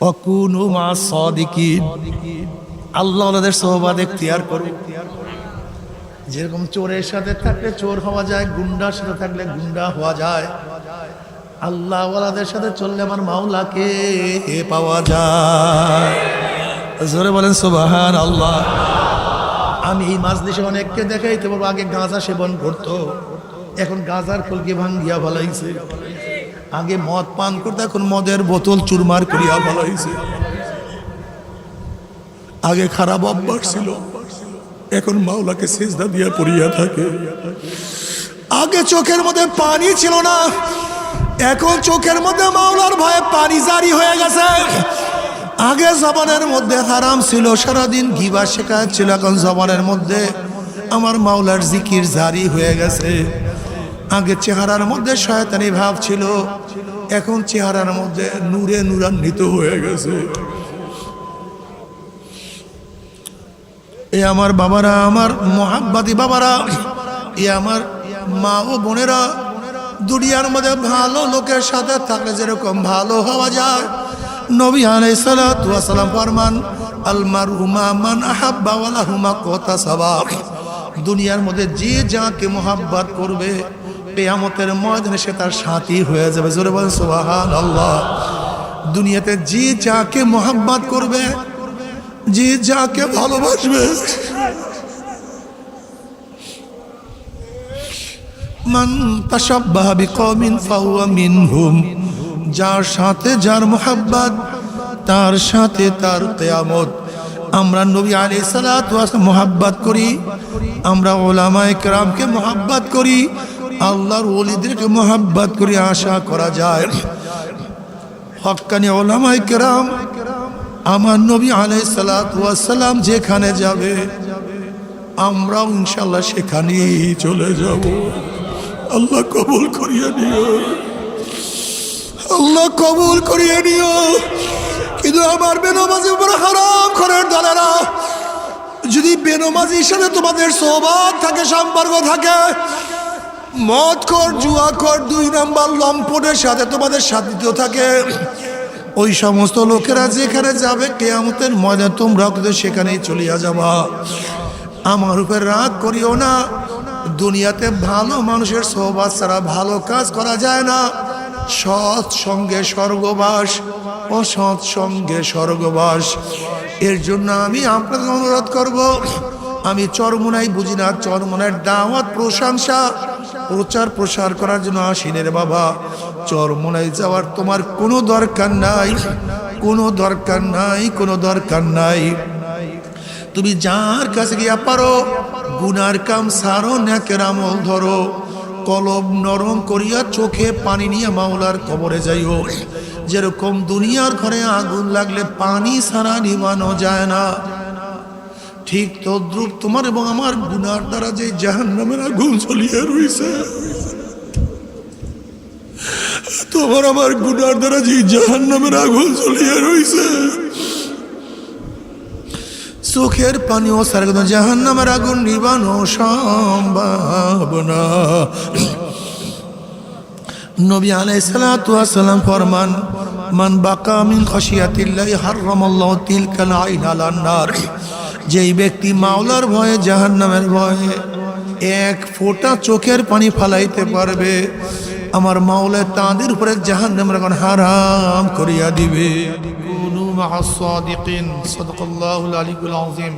অকুনু মা সদিকিন। আল্লাহ ওনাদের সোহবাদ এখতিয়ার করুন যেরকম চোরের সাথে থাকলে চোর হওয়া যায়, গুন্ডার সাথে থাকলে গুন্ডা হওয়া যায়। আল্লাহ ওয়ালাদের সাথে চললে আমার মাওলাকে পাওয়া যায়। জোরে বলেন সুবাহান আল্লাহ আমি এই মাছ দেশে অনেককে দেখাইতে পারব, আগে গাঁজা সেবন করতো। এখন গাঁজার কলকে ভাঙ্গিয়া ভালাইছে আগে মদ পান করতে, এখন মদের বোতল চুরমার করিয়া ভালাইছে আগে খারাপ অভ্যাস ছিল, এখন মাওলাকে সেজদা দিয়া পড়িয়া থাকে। আগে চোখের মধ্যে পানি ছিল না, এখন চোখের মধ্যে মাওলার ভয়ে পানি জারি হয়ে গেছে। আগে জবানের মধ্যে হারাম ছিল, সারাদিন গিবা শেখা ছিল এখন জবানের মধ্যে আমার মাওলার জিকির জারি হয়ে গেছে। আগে চেহারার মধ্যে শয়তানি ভাব ছিল। এখন চেহারার মধ্যে নূরে নূরান্বিত হয়ে গেছে। এ আমার বাবারা, আমার মহাব্বাতি বাবারা, এ আমার মা ও বোনেরা, দুনিয়ার মধ্যে ভালো লোকের সাথে থাকলে যেরকম ভালো হওয়া যায়। নবী আলাইসালাম ফরমান আলমার হুমা মান ওয়ালা হুমা কথা সাবাব দুনিয়ার মধ্যে যে যাকে মোহাব্বত করবে পেয়ামতের ময়দানে সে তার সাথী হয়ে যাবে। জোরে বলেন সোহান আল্লাহ দুনিয়াতে যে যাকে মোহাব্বত করবে যে যাকে ভালোবাসবে, মান তাসাব্বাহা বিকওমিন ফাহুয়া মিনহুম, যার সাথে যার মোহাব্বত, তার সাথে তার তেয়ামত আমরা নবী আলী সালাত মোহাব্বত করি, আমরা ওলামায় কেরামকে মোহাব্বত করি আল্লাহর ওলিদেরকে মোহাব্বত করে আশা করা যায়। হক্কানি ওলামায় কেরাম, আমার নবী আলাই সালাম যেখানে যাবে, আমরাও ইনশাল্লাহ সেখানেই চলে যাব। আল্লাহ কবুল করিয়ে নিও। আল্লাহ কবুল করিয়ে নিও। কিন্তু আমার বেনমাজি উপরে হারাম করার দালারা, যদি বেনমাজির সাথে তোমাদের সোবাদ থাকে, সম্পর্ক থাকে মদ কর জুয়া কর দুই নাম্বার লম্পটের সাথে তোমাদের সাথিত্ব থাকে। ওই সমস্ত লোকেরা যেখানে যাবে, কেয়ামতের ময়দান তোমরা সেখানেই চলিয়া যাবা। আমার উপর রাগ করিও না। দুনিয়াতে ভালো মানুষের সহবাস ছাড়া ভালো কাজ করা যায় না। সৎ সঙ্গে স্বর্গবাস, অসৎ সঙ্গে স্বর্গবাস। এর জন্য আমি আপনাদের অনুরোধ করব, আমি চরমুনাই বুঝি না, চরমুনার দাওয়াত, প্রশংসা প্রচার প্রসার করার জন্য আসিনে রে বাবা। চরমুনাই যাওয়ার তোমার কোনো দরকার নাই, কোনো দরকার নাই, কোনো দরকার নাই। তুমি যার কাছে গিয়া পারো, গুনার কাম সারো, ন্যাকের আমল ধরো। কলম নরম করিয়া চোখে পানি নিয়ে মাওলার কবরে যাইও। যেরকম দুনিয়ার ঘরে আগুন লাগলে পানি সারা নিবানো যায় না। ঠিক তদ্রুপ তোমার এবং আমার গুনার দ্বারা যে জাহান নামের আগুন চলিয়ে রয়েছে তোমার আমার গুনার দ্বারা যে জাহান নামের আগুন চলিয়ে রয়েছে চোখের পানি ও সার জাহান নামের আগুন নিবানো সম্ভাবনা নবী আলাই সালাম ফরমান, মান বাকা মিন খসিয়াতিল্লাহি হারামাল্লাহু তিলকাল আইন আলান নার। যেই ব্যক্তি মাওলার ভয়ে জাহান্নামের ভয়ে এক ফোঁটা চোখের পানি ফালাইতে পারবে আমার মাওলা তাদের উপরে জাহান্নামের এখন হারাম করিয়া দিবে কুনু মা'আস সাদিকিন সাদাকাল্লাহুল আলিয়্যুল আযীম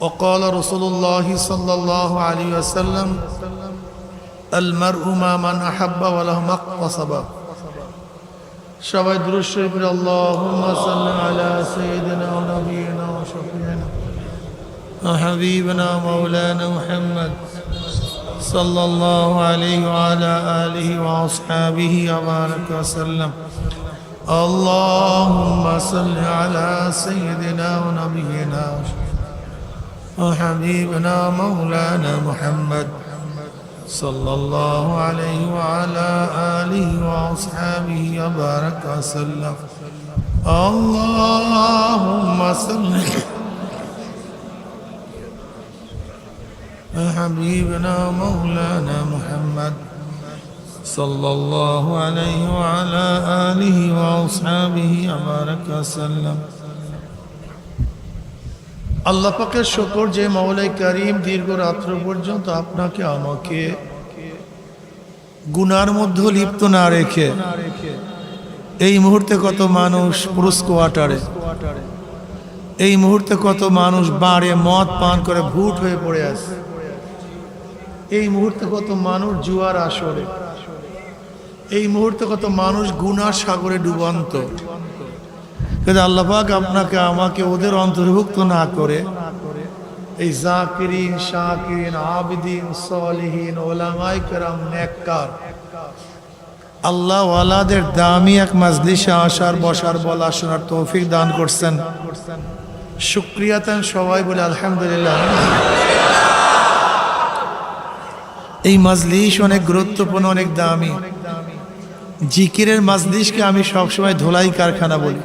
وقال رسول الله صلى الله عليه وسلم المرء ما من أحب وله ما اقتصب সবাই দুরুদ শরীফ পড়ে আল্লাহুম্মা সাল্লি আলা সাইয়্যিদিনা ওয়া নাবিয়িনা ওয়া শাফিঈনা ওয়া হাবিবিনা মাওলানা মুহাম্মদ সাল্লাল্লাহু আলাইহি ওয়া আলা আলিহি ওয়া আসহাবিহি ওয়া বারাকা ওয়া সাল্লাম اللهم صل على سيدنا ونبينا وحبيبنا مولانا محمد صلى الله عليه وعلى آله وأصحابه وبارك وسلم. اللهم صل. حبيبنا مولانا محمد صلى الله عليه وعلى آله وأصحابه وبارك وسلم. আল্লাহ পাকের শকর যে মাওলাই করিম দীর্ঘ রাত্র পর্যন্ত আপনাকে, আমাকে গুনার মধ্যে লিপ্ত না রেখে এই মুহূর্তে কত মানুষ পুরুষ কোয়ার্টারে, এই মুহূর্তে কত মানুষ বাড়ে মদ পান করে ভুট হয়ে পড়ে আছে, এই মুহূর্তে কত মানুষ জুয়ার আসরে, এই মুহূর্তে কত মানুষ গুনার সাগরে ডুবন্ত কিন্তু আল্লাপাক আপনাকে, আমাকে ওদের অন্তর্ভুক্ত না করে, এই জাকিরিন, শাকিরিন, আবিদিন, সলিহীন, ওলামাই কেরাম, নেককার আল্লাহ ওয়ালাদের দামি এক মাজলিসে আসার, বসার বলা শোনার তৌফিক দান করছেন। শুক্রিয়াতেন সবাই বলে আলহামদুলিল্লাহ। এই মাজলিস অনেক গুরুত্বপূর্ণ, অনেক দামি। জিকিরের মাজলিসকে আমি সবসময় ধোলাই কারখানা বলি।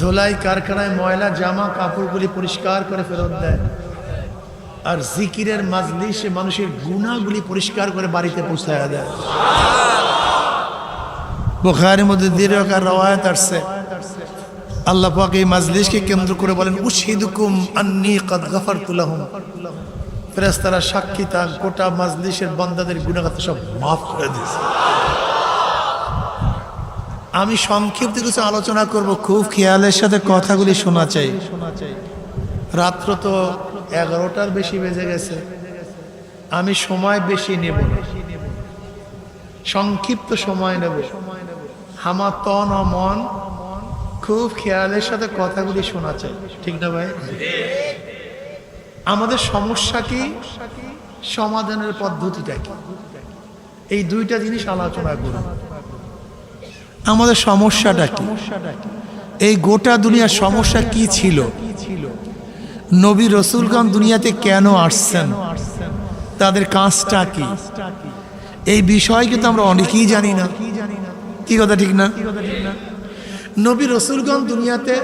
ধোলাই কারখানায় ময়লা, জামা, কাপড়গুলি পরিষ্কার করে ফেরত দেয়। আর জিকিরের মাজলিসে মানুষের গুণাগুলি পরিষ্কার করে বাড়িতে পৌঁছায় দেয়। বোখারের মধ্যে দীর্ঘকার রওয়ায়ত আসছে। আল্লাহ পাক এই মাজলিসকে কেন্দ্র করে বলেন, উশহিদুকুম আন্নি কাদ গাফারতু লাহুম। ফেরেশতারা সাক্ষী তা গোটা মাজলিসের বান্দাদের গুনাহগাত সব মাফ করে দিয়েছে। আমি সংক্ষিপ্ত কিছু আলোচনা করব, খুব খেয়ালের সাথে কথাগুলি শোনা চাই। রাত্র তো এগারোটার বেশি বেজে গেছে। আমি সময় বেশি নেব। সংক্ষিপ্ত সময় নেব। আমার তন ও মন খুব খেয়ালের সাথে কথাগুলি শোনা চাই। ঠিক না ভাই? আমাদের সমস্যা কি? সমাধানের পদ্ধতিটা কি? এই দুইটা জিনিস আলোচনা করুন। আমাদের সমস্যাটা কি? এই গোটা দুনিয়ার সমস্যা কি ছিল? নবী রসুলগণ দুনিয়াতে কেন আসছেন? তাদের কাজটা কি? এই বিষয় কিন্তু আমরা অনেকেই জানি না। কি কথা ঠিক না? নবী রসুলগণ দুনিয়াতে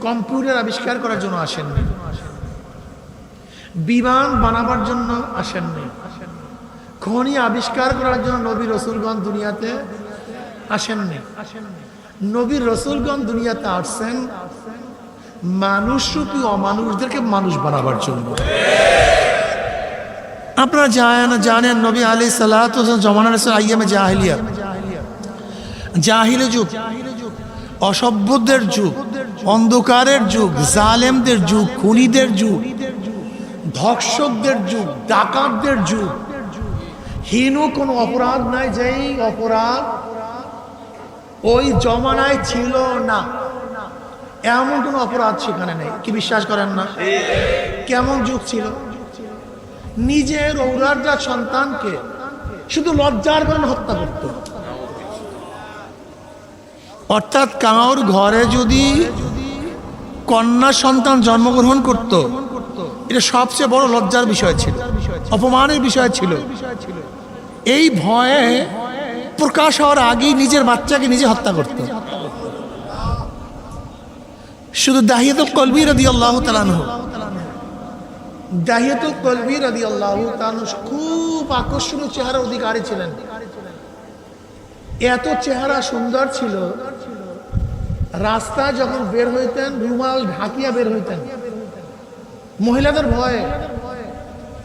কম্পিউটার আবিষ্কার করার জন্য আসেননি। বিমান বানাবার জন্য আসেননি। খনি আবিষ্কার করার জন্য নবী রসুলগণ দুনিয়াতে আসেননি। নবীর রসুলগণ দুনিয়াতে আসছেন। মানুষরূপী অমানুষদেরকে মানুষ বানাবার জন্য। আপনারা জানেন জানেন নবী আলী সাল্লাহ জমানার আইয়ামে জাহিলিয়া। জাহিলে যুগ, অসভ্যদের যুগ, অন্ধকারের যুগ, জালেমদের যুগ, খুনিদের যুগ, ধর্ষকদের যুগ, ডাকাতদের যুগ। হীন কোনো অপরাধ নাই যেই অপরাধ ওই জমানায় ছিল না। এমন কোনো অপরাধ সেখানে নেই। কি বিশ্বাস করেন না? কেমন যুগ ছিল? নিজের ঔরাজার সন্তানকে শুধু লজ্জার কারণে হত্যা করত। অর্থাৎ কাউর ঘরে যদি কন্যা সন্তান জন্মগ্রহণ করত, এটা সবচেয়ে বড় লজ্জার বিষয় ছিল, অপমানের বিষয় ছিল। এই ভয়ে প্রকাশ হওয়ার আগেই নিজের বাচ্চাকে নিজে হত্যা করত। শুধু দাহিয়াতুল কলবি রদি আল্লাহ তালানহ দাহিয়াতুল কলবি রদি আল্লাহ তালানহ খুব আকর্ষণীয় চেহারা অধিকারী ছিলেন। এত চেহারা সুন্দর ছিল। রাস্তায় যখন বের হইতেন, রুমাল ঢাকিয়া বের হইতেন। মহিলাদের ভয়ে।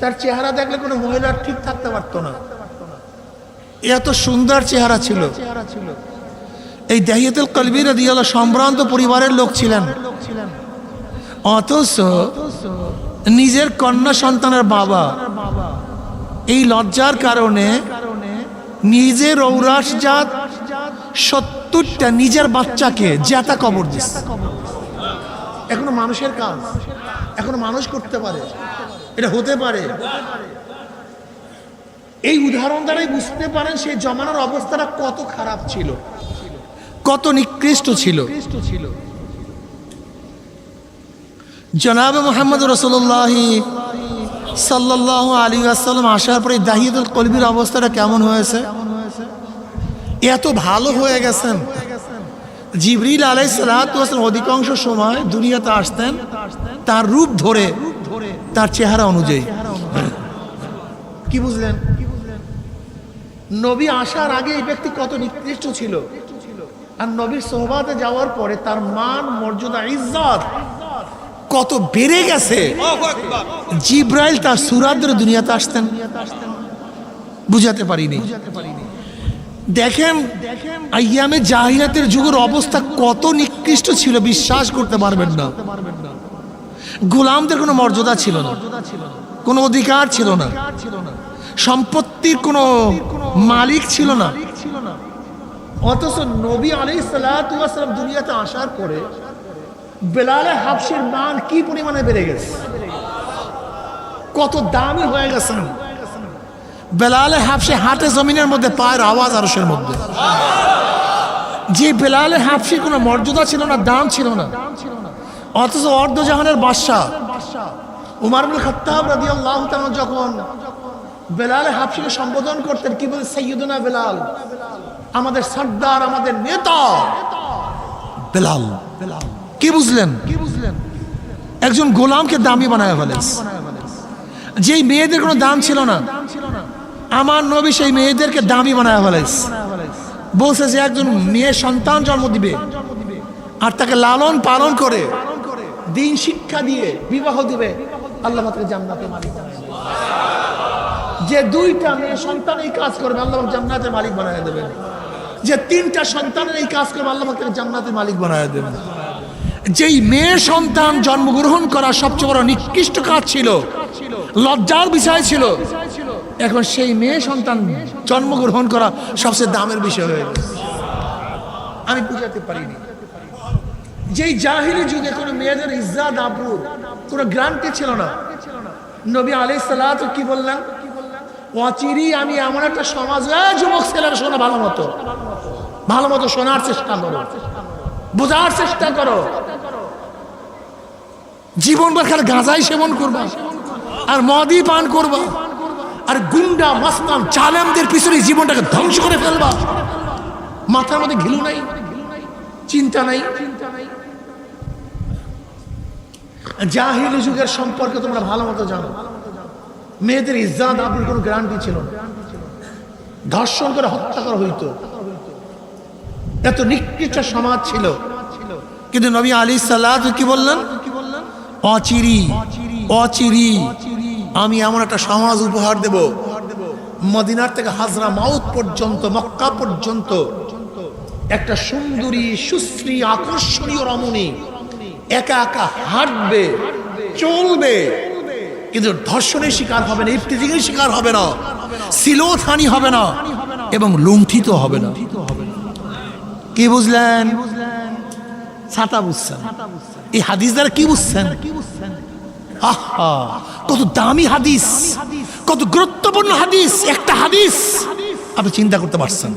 তার চেহারা দেখলে কোনো মহিলার ঠিক থাকতে পারতো না। এত সুন্দর চেহারা ছিল। এই দাহিয়াতুল কলবির দিয়াল সম্ভ্রান্ত পরিবারের লোক ছিলেন। অথচ নিজের কন্যা সন্তানের বাবা এই লজ্জার কারণে নিজের ঔরাস জাত সত্তরটা নিজের বাচ্চাকে জেতা কবর দিচ্ছে এখনও মানুষের কাজ। এখনও মানুষ করতে পারে। এটা হতে পারে। এই উদাহরণ দ্বারাই বুঝতে পারেন সেই জমানার অবস্থাটা কত খারাপ ছিল। কত নিকৃষ্ট ছিল। জনাব মোহাম্মদ রসুল্লাহ সাল্লাহ আলী আসসালাম আসার পরে দাহিদুল কলবির অবস্থাটা কেমন হয়েছে? এত ভালো হয়ে গেছেন। জিবরিল আলাই সালাম অধিকাংশ সময় দুনিয়াতে আসতেন। তার রূপ ধরে তার চেহারা অনুযায়ী। কি বুঝলেন? নবী আসার আগে এই ব্যক্তি কত নিকৃষ্ট ছিল? আর নবীর সোহবাতে যাওয়ার পরে তার মান মর্যাদা ইজ্জত কত বেড়ে গেছে। জিব্রাইল তার সুরাদ্র দুনিয়াতে আসতেন। বুঝাতে পারিনি। দেখেন আইয়ামে জাহিরাতের যুগের অবস্থা কত নিকৃষ্ট ছিল বিশ্বাস করতে পারবেন না। গোলামদের কোনো মর্যাদা ছিল না। কোনো অধিকার ছিল না। সম্পত্তির কোনো মালিক ছিল না। অথচ নবী আলী সাল্লাম দুনিয়াতে আসার পরে বেলালে হাফসির মান কি পরিমাণে বেড়ে গেছে? কত দামি হয়ে গেছেন বেলালে হাফসে হাটে জমিনের মধ্যে পায়ের আওয়াজ আরসের মধ্যে। যে বেলালে হাফসি কোনো মর্যাদা ছিল না, দাম ছিল না। অথচ অর্ধজাহানের বাদশাহ উমার বিন খাত্তাব রাদিয়াল্লাহু তাআলা যখন বেলালে হাফসিকে সম্বোধন করতেন। কি বলে? সৈয়দনা বেলাল। আমাদের সর্দার, আমাদের নেতা। বেলাল। বেলাল কি বুঝলেন? কি বুঝলেন একজন গোলামকে দামি বানায় ফেলেন যেই মেয়েদের কোনো দাম ছিল না, আমার নবী সেই মেয়েদেরকে দামি বানায় ফেলেছ। বলছে যে একজন মেয়ে সন্তান জন্ম দিবে আর তাকে লালন পালন করে দিন শিক্ষা দিয়ে বিবাহ দিবে, আল্লাহ জান্নাতে মালিক। যে দুইটা মেয়ে সন্তান এই কাজ করবে, আল্লাহ জান্নাতে মালিক বানায় দেবেন। যে তিনটা সন্তানের এই কাজ করবে, আল্লাহ তাকে মালিক বানায় দেবেন। যেই মেয়ে সন্তান জন্মগ্রহণ করা সবচেয়ে বড় নিকৃষ্ট কাজ ছিল, লজ্জার বিষয় ছিল, এখন সেই মেয়ে সন্তান জন্মগ্রহণ করা সবচেয়ে দামের বিষয় হয়ে গেছে। আমি বুঝাতে পারিনি। যেই জাহিরি যুগে কোনো মেয়েদের ইজ্জাত, আবরু কোনো গ্রান্টি ছিল না। নবী আলাই সালাত কি বললেন? অচিরি আমি এমন একটা সমাজ যুবক ছেলেরা শোনো ভালো মতো। ভালো মতো শোনার চেষ্টা করো। বোঝার চেষ্টা করো। জীবন খালি গাঁজাই সেবন করবা, আর মদই পান করবা, আর গুন্ডা, মাস্তান চালেমদের পিছনে জীবনটাকে ধ্বংস করে ফেলবা। মাথার মধ্যে ঘিলু নাই, চিন্তা নাই। জাহিলি যুগের সম্পর্কে তোমরা ভালো মতো জানো। মেয়েদের ইজ্জাত আপনার কোনো গ্যারান্টি ছিল না। ধর্ষণ করে হত্যা করা হইতো। এত নিকৃষ্ট সমাজ ছিল। কিন্তু নবী আলী সাল্লাহ কি বললেন? অচিরি অচিরি আমি এমন একটা সমাজ উপহার দেব। মদিনার থেকে হাজরা মাউত পর্যন্ত, মক্কা পর্যন্ত একটা সুন্দরী, সুশ্রী, আকর্ষণীয় রমণী একা একা হাঁটবে, চলবে কিন্তু ধর্ষণের শিকার হবে না, ইফতিজিংয়ের শিকার হবে না, সিলোথানি হবে না এবং লুণ্ঠিত হবে না। কি বুঝলেন? ছাতা বুঝছেন। এই হাদিস দ্বারা কি বুঝছেন? আহা, কত দামি হাদিস, কত গুরুত্বপূর্ণ হাদিস, একটা হাদিস। আপনি চিন্তা করতে পারছেন।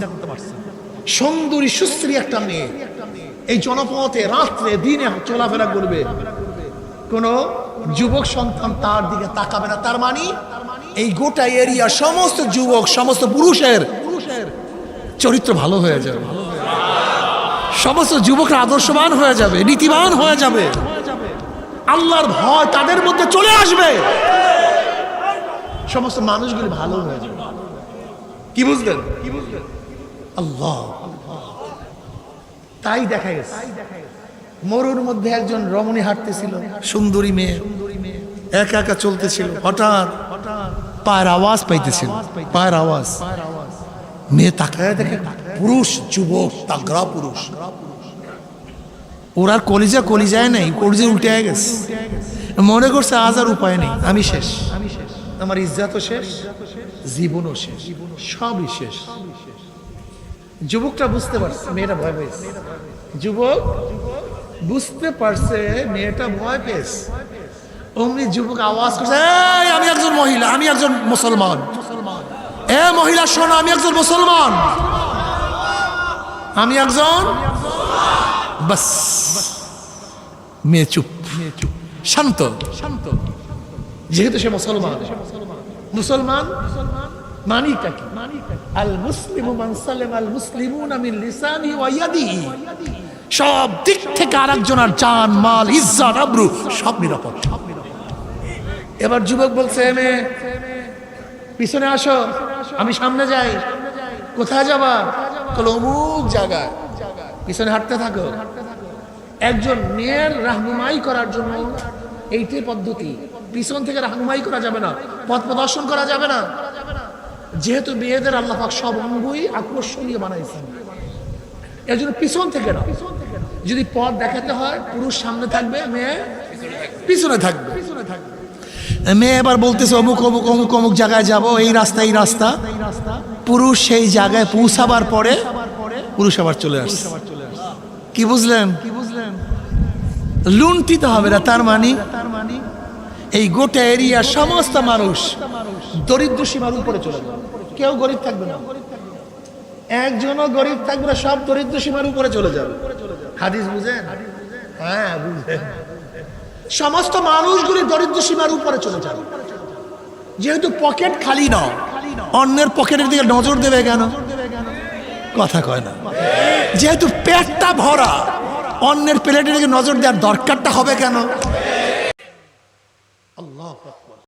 সুন্দরী, সুশ্রী একটা মেয়ে। এই জনপথে রাত্রে দিনে চলাফেরা করবে। কোন যুবক সন্তান তার দিকে তাকাবে না। তার মানে এই গোটা এরিয়া, সমস্ত যুবক, সমস্ত পুরুষের চরিত্র ভালো হয়ে যাবে। সমস্ত যুবকরা আদর্শবান হয়ে যাবে, নীতিবান হয়ে যাবে। আল্লাহর ভয় তাদের মধ্যে চলে আসবে। সমস্ত মানুষগুলি ভালো হয়ে যাবে। কি বুঝলেন? কি বুঝলেন আল্লাহ। তাই দেখা গেছে। মরুর মধ্যে একজন রমণী হাঁটতেছিল, সুন্দরী মেয়ে। একা একা চলতেছিল, হঠাৎ পায়ের আওয়াজ পাইতেছিল, পায়ের আওয়াজ। মেয়ে তাকায় দেখে পুরুষ, যুবক, তাগড়া পুরুষ। ওর কলিজা কলিজায় নেই, কলিজা উল্টে গেছে। মনে করছে আজ আর উপায় নেই, আমি শেষ। আমার ইজ্জাতও শেষ, জীবনও শেষ, সবই শেষ। যুবকটা বুঝতে পারছে, মেয়েটা ভয় পেয়েছে। যুবক বুঝতে পারছে মেয়েটা ভয় পেয়েছে। অমনি যুবক আওয়াজ করছে "এই, আমি একজন মহিলা আমি একজন মুসলমান। এ মহিলা শোনো আমি একজন মুসলমান। আমি একজন? বাস। মেয়ে চুপ। শান্ত। শান্ত। যেহেতু সে মুসলমান। মুসলমান মানিটা কি? আল মুসলিমু মান সালাম আল মুসলিমুনা মিন লিসানি ওয়া ইয়াদিহি। সব দিক থেকে আরেকজনের জান মাল, ইজ্জত, আবরু, সব নিরাপদ। এবার যুবক বলছে মেয়ে, পিছনে আসো, আমি সামনে যাই। কোথায় যাবা? বলে, অমুক জায়গায়। পিছনে হাঁটতে থাকো। একজন মেয়ের রাহনুমাই করার জন্য এইটাই পদ্ধতি। পিছন থেকে রাহনুমাই করা যাবে না, পথ প্রদর্শন করা যাবে না। যেহেতু মেয়েদের আল্লাহ পাক সব অঙ্গই আকর্ষণীয় বানাইছেন। এর জন্য পিছন থেকে না যদি পথ দেখাতে হয়, পুরুষ সামনে থাকবে, মেয়ে পিছনে থাকবে। মেয়ে এবার বলতেছে, অমুক অমুক অমুক অমুক জায়গায় যাব, এই রাস্তা এই রাস্তা। পুরুষ সেই জায়গায় পৌঁছাবার পরে পুরুষ আবার চলে আসছে। কি বুঝলেন? কি বুঝলেন লুণ্ঠিত হবে না, তার মানে এই গোটা এরিয়ার সমস্ত মানুষ দরিদ্র সীমার উপরে চলে যাবে। কেউ গরিব থাকবে না। একজনও গরিব থাকবে সব দরিদ্র সীমার উপরে চলে যাবে। হাদিস বুঝেন? হ্যাঁ বুঝেন। সমস্ত মানুষগুলি দরিদ্র সীমার উপরে চলে যাবে। যেহেতু পকেট খালি নয় অন্যের পকেটের দিকে নজর দেবে কেন? কথা কয় না। যেহেতু পেটটা ভরা, অন্যের প্লেটের দিকে নজর দেওয়ার দরকারটা হবে কেন? আল্লাহ